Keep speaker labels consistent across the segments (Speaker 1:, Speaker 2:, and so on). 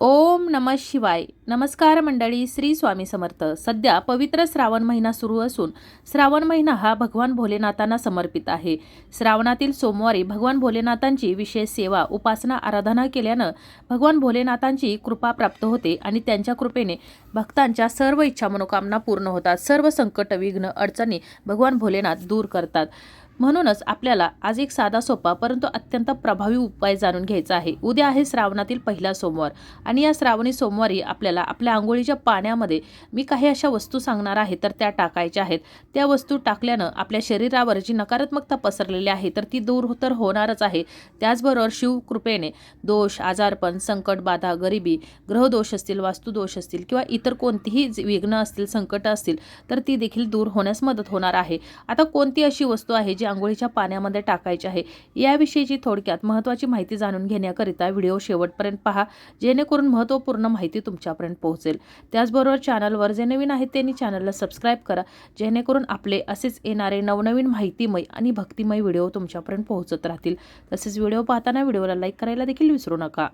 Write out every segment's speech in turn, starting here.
Speaker 1: ओम नम शिवाय. नमस्कार मंडळी श्री स्वामी समर्थ. सध्या पवित्र श्रावण महिना सुरू असून श्रावण महिना हा भगवान भोलेनाथांना समर्पित आहे. श्रावणातील सोमवारी भगवान भोलेनाथांची विशेष सेवा उपासना आराधना केल्यानं भगवान भोलेनाथांची कृपा प्राप्त होते आणि त्यांच्या कृपेने भक्तांच्या सर्व इच्छा मनोकामना पूर्ण होतात. सर्व संकट विघ्न अडचणी भगवान भोलेनाथ दूर करतात. म्हणूनच आपल्याला आज एक साधा सोपा परंतु अत्यंत प्रभावी उपाय जाणून घ्यायचा आहे. उद्या आहे श्रावणातील पहिला सोमवार आणि या श्रावणी सोमवारी आपल्याला आपल्या आंघोळीच्या पाण्यामध्ये मी काही अशा वस्तू सांगणार आहे तर त्या टाकायच्या आहेत. त्या वस्तू टाकल्यानं आपल्या शरीरावर जी नकारात्मकता पसरलेली आहे तर ती दूर तर होणारच आहे. त्याचबरोबर शिवकृपेने दोष आजारपण संकट बाधा गरिबी ग्रहदोष असतील वास्तुदोष असतील किंवा इतर कोणतीही विघ्न असतील संकट असतील तर ती देखील दूर होण्यास मदत होणार आहे. आता कोणती अशी वस्तू आहे जी आंघोळीच्या पाण्यामध्ये टाकायची आहे. याविषयीची थोडक्यात महत्त्वाची माहिती जाणून घेण्याकरिता व्हिडिओ शेवटपर्यंत पहा. जेणेकरून महत्त्वपूर्ण माहिती तुमच्यापर्यंत पोहोचेल. त्याचबरोबर चॅनलवर जे नवीन आहेत त्यांनी चॅनलला सबस्क्राईब करा. जेणेकरून आपले असेच येणारे नवनवीन माहितीमय आणि भक्तिमय व्हिडिओ तुमच्यापर्यंत पोहोचत राहतील. तसेच व्हिडिओ पाहताना व्हिडिओला लाईक करायला देखील विसरू नका.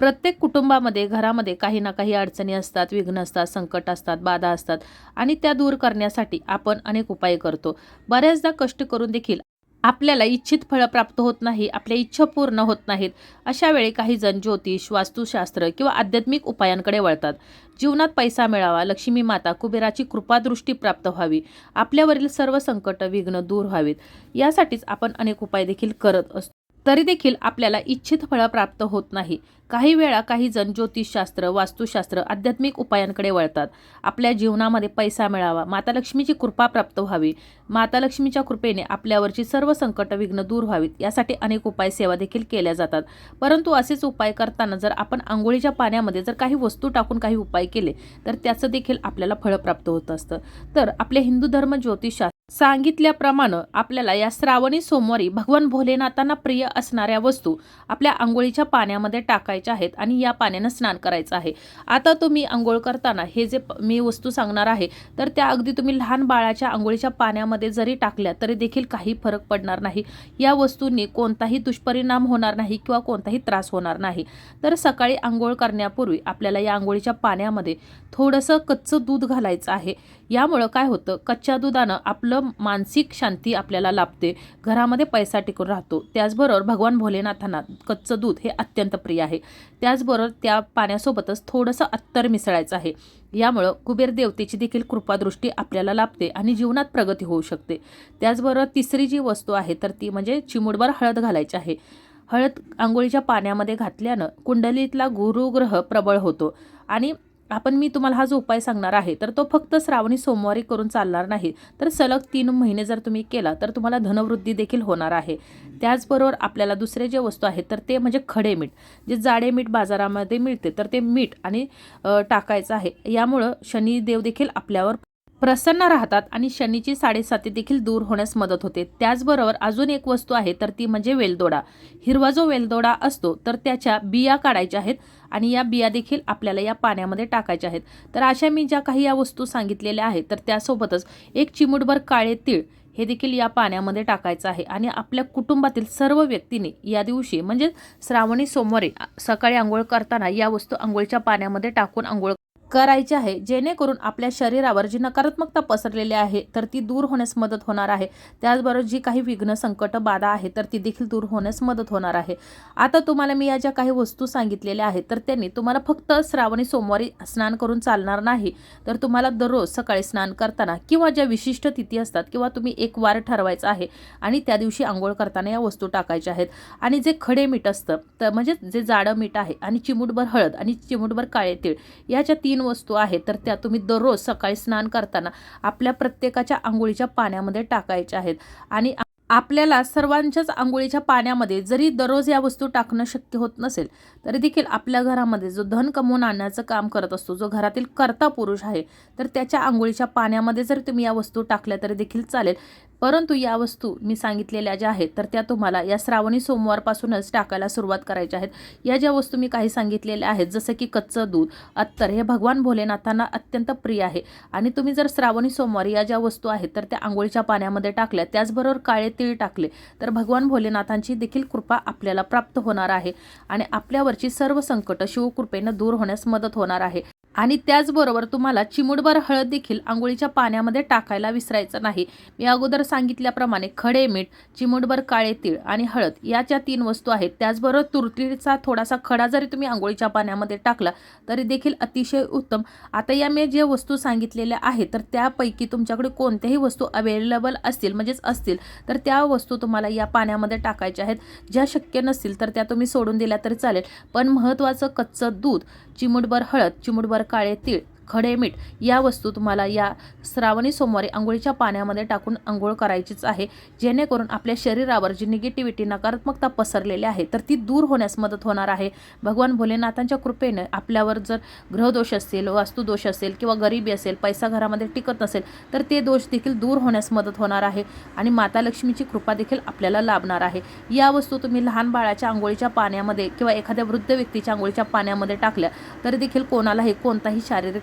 Speaker 1: प्रत्येक कुटुंबामध्ये घरामध्ये काही ना काही अडचणी असतात विघ्न असतात संकट असतात बाधा असतात आणि त्या दूर करण्यासाठी आपण अनेक उपाय करतो. बऱ्याचदा कष्ट करून देखील आपल्याला इच्छित फळं प्राप्त होत नाही आपल्या इच्छा पूर्ण होत नाहीत अशा वेळी काही जण ज्योतिष वास्तुशास्त्र किंवा आध्यात्मिक उपायांकडे वळतात. जीवनात पैसा मिळावा लक्ष्मी माता कुबेराची कृपादृष्टी प्राप्त व्हावी आपल्यावरील सर्व संकट विघ्न दूर व्हावीत. यासाठीच आपण अनेक उपाय देखील करत असतो. तरी देखील आपल्याला इच्छित फळं प्राप्त होत नाही. काही वेळा काही जण ज्योतिषशास्त्र वास्तुशास्त्र आध्यात्मिक उपायांकडे वळतात. आपल्या जीवनामध्ये पैसा मिळावा माता लक्ष्मीची कृपा प्राप्त व्हावी. माता लक्ष्मीच्या कृपेने आपल्यावरची सर्व संकट विघ्न दूर व्हावीत. यासाठी अनेक उपाय सेवा देखील केल्या जातात. परंतु असेच उपाय करताना जर आपण आंघोळीच्या पाण्यामध्ये जर काही वस्तू टाकून काही उपाय केले तर त्याचं देखील आपल्याला फळ प्राप्त होत असतं. तर आपले हिंदू धर्म ज्योतिषशास्त्र सांगितल्याप्रमाणे आपल्याला या श्रावणी सोमवारी भगवान भोलेनाथांना प्रिय असणाऱ्या वस्तू आपल्या आंघोळीच्या पाण्यामध्ये टाकायच्या आहेत आणि या पाण्यानं स्नान करायचं आहे. आता तुम्ही आंघोळ करताना हे जे मी वस्तू सांगणार आहे तर त्या अगदी तुम्ही लहान बाळाच्या आंघोळीच्या पाण्यामध्ये जरी टाकल्या तरी देखील काही फरक पडणार नाही. या वस्तूंनी कोणताही दुष्परिणाम होणार नाही किंवा कोणताही त्रास होणार नाही. तर सकाळी आंघोळ करण्यापूर्वी आपल्याला या आंघोळीच्या पाण्यामध्ये थोडंसं कच्चं दूध घालायचं आहे. यामुळं काय होतं? कच्च्या दुधानं आपलं मानसिक शांती आपल्याला लाभते. घरामध्ये पैसा टिकून राहतो. त्याचबरोबर भगवान भोलेनाथांना कच्चं दूध हे अत्यंत प्रिय आहे. त्याचबरोबर त्या पाण्यासोबतच थोडंसं अत्तर मिसळायचं आहे. यामुळं कुबेर देवतेची देखील कृपादृष्टी आपल्याला लाभते आणि जीवनात प्रगती होऊ शकते. त्याचबरोबर तिसरी जी वस्तू आहे तर ती म्हणजे चिमुडभर हळद घालायची आहे. हळद आंघोळीच्या पाण्यामध्ये घातल्यानं कुंडलीतला गुरुग्रह प्रबळ होतो आणि आपण मी तुम्हाला हा जो उपाय सांगणार आहे तर तो फक्त श्रावणी सोमवारी करून चालणार नाही. तर सलग तीन महिने जर तुम्ही केला तर तुम्हाला धनवृद्धी देखील होणार आहे. त्याचबरोबर आपल्याला दुसरे जे वस्तू आहेत तर ते म्हणजे खडे मीठ. जे जाडे मीठ बाजारामध्ये मिळते तर ते मीठ आणि टाकायचं आहे. यामुळं शनिदेव देखील आपल्यावर प्रसन्न राहतात आणि शनीची साडेसाती देखील दूर होण्यास मदत होते. त्याचबरोबर अजून एक वस्तू आहे तर ती म्हणजे वेलदोडा. हिरवा जो वेलदोडा असतो तर त्याच्या बिया काढायच्या आहेत आणि या बिया देखील आपल्याला या पाण्यामध्ये टाकायच्या आहेत. तर अशा मी ज्या काही या वस्तू सांगितलेल्या आहेत तर त्यासोबतच एक चिमूटभर काळे तीळ हे देखील या पाण्यामध्ये टाकायचं आहे आणि आपल्या कुटुंबातील सर्व व्यक्तीने या दिवशी म्हणजे श्रावणी सोमवारी सकाळी आंघोळ करताना या वस्तू आंघोळच्या पाण्यामध्ये टाकून आंघोळ करायची आहे जेणेकरून आपल्या शरीरावर जी नकारात्मकता पसरलेली आहे तर ती दूर होण्यास मदत होणार आहे. त्याचबरोबर जी काही विघ्न संकट बाधा आहे तर ती देखील दूर होण्यास मदत होणार आहे. आता तुम्हाला मी या ज्या काही वस्तू सांगितलेल्या आहेत तर त्यांनी तुम्हाला फक्त श्रावणी सोमवारी स्नान करून चालणार नाही. तर तुम्हाला दररोज सकाळी स्नान करताना किंवा ज्या विशिष्ट तिथी असतात किंवा तुम्ही एक वार ठरवायचा आहे आणि त्या दिवशी आंघोळ करताना या वस्तू टाकायच्या आहेत. आणि जे खडे मीठ असतं तर म्हणजे जे जाडं मीठ आहे आणि चिमूटभर हळद आणि चिमूटभर काळे तीळ याच्या तीन वस्तू आहे तर त्या तुम्ही दररोज सकाळी स्नान करताना आपल्या प्रत्येकाच्या आंघोळीच्या पाण्यामध्ये टाकायच्या आहेत. आणि आपल्याला सर्वांच्याच आंघोळीच्या पाण्यामध्ये जरी दररोज या वस्तू टाकणं शक्य होत नसेल तरी देखील आपल्या घरामध्ये जो धन कमवून आणण्याचं काम करत असतो जो घरातील कर्ता पुरुष आहे तर त्याच्या आंघोळीच्या पाण्यामध्ये जर तुम्ही या वस्तू टाकल्या तरी देखील चालेल. परंतु या वस्तू मी सांगितलेल्या ज्या आहेत तर त्या तुम्हाला या श्रावणी सोमवारपासूनच टाकायला सुरुवात करायच्या आहेत. या ज्या वस्तू मी काही सांगितलेल्या आहेत जसं की कच्चं दूध अत्तर हे भगवान भोलेनाथांना अत्यंत प्रिय आहे. आणि तुम्ही जर श्रावणी सोमवारी या ज्या वस्तू आहेत तर त्या आंघोळीच्या पाण्यामध्ये टाकल्या त्याचबरोबर काळे तीळ टाकले तर भगवान भोलेनाथांची देखील कृपा आपल्याला प्राप्त होणार आहे. आणि आपल्यावरची सर्व संकट शिवकृपेनं दूर होण्यास मदत होणार आहे. आणि त्याचबरोबर तुम्हाला चिमुडभर हळद देखील आंघोळीच्या पाण्यामध्ये टाकायला विसरायचं नाही. मी अगोदर सांगितल्याप्रमाणे खडे मीठ चिमुडभर काळे तीळ आणि हळद या ज्या तीन वस्तू आहेत. त्याचबरोबर तुरटीचा थोडासा खडा जरी तुम्ही आंघोळीच्या पाण्यामध्ये टाकला तरी देखील अतिशय उत्तम. आता या मी जे वस्तू सांगितलेल्या आहेत तर त्यापैकी तुमच्याकडे कोणत्याही वस्तू अवेलेबल असतील म्हणजेच असतील तर त्या वस्तू तुम्हाला या पाण्यामध्ये टाकायच्या आहेत. ज्या शक्य नसतील तर त्या तुम्ही सोडून दिल्या तरी चालेल. पण महत्त्वाचं कच्चं दूध चिमुडभर हळद चिमुडभर काळे तीळ. खडे मीठ या वस्तू तुम्हाला या श्रावणी सोमवारी आंघोळीच्या पाण्यामध्ये टाकून आंघोळ करायचीच आहे. जेणेकरून आपल्या शरीरावर जी निगेटिव्हिटी नकारात्मकता पसरलेली आहे तर ती दूर होण्यास मदत होणार आहे. भगवान भोलेनाथांच्या कृपेने आपल्यावर जर ग्रहदोष असेल वास्तुदोष असेल किंवा गरिबी असेल पैसा घरामध्ये टिकत नसेल तर ते दोष देखील दूर होण्यास मदत होणार आहे आणि माता लक्ष्मीची कृपा देखील आपल्याला लाभणार आहे. या वस्तू तुम्ही लहान बाळाच्या आंघोळीच्या पाण्यामध्ये किंवा एखाद्या वृद्ध व्यक्तीच्या आंघोळीच्या पाण्यामध्ये टाकल्या तरी देखील कोणालाही कोणताही शारीरिक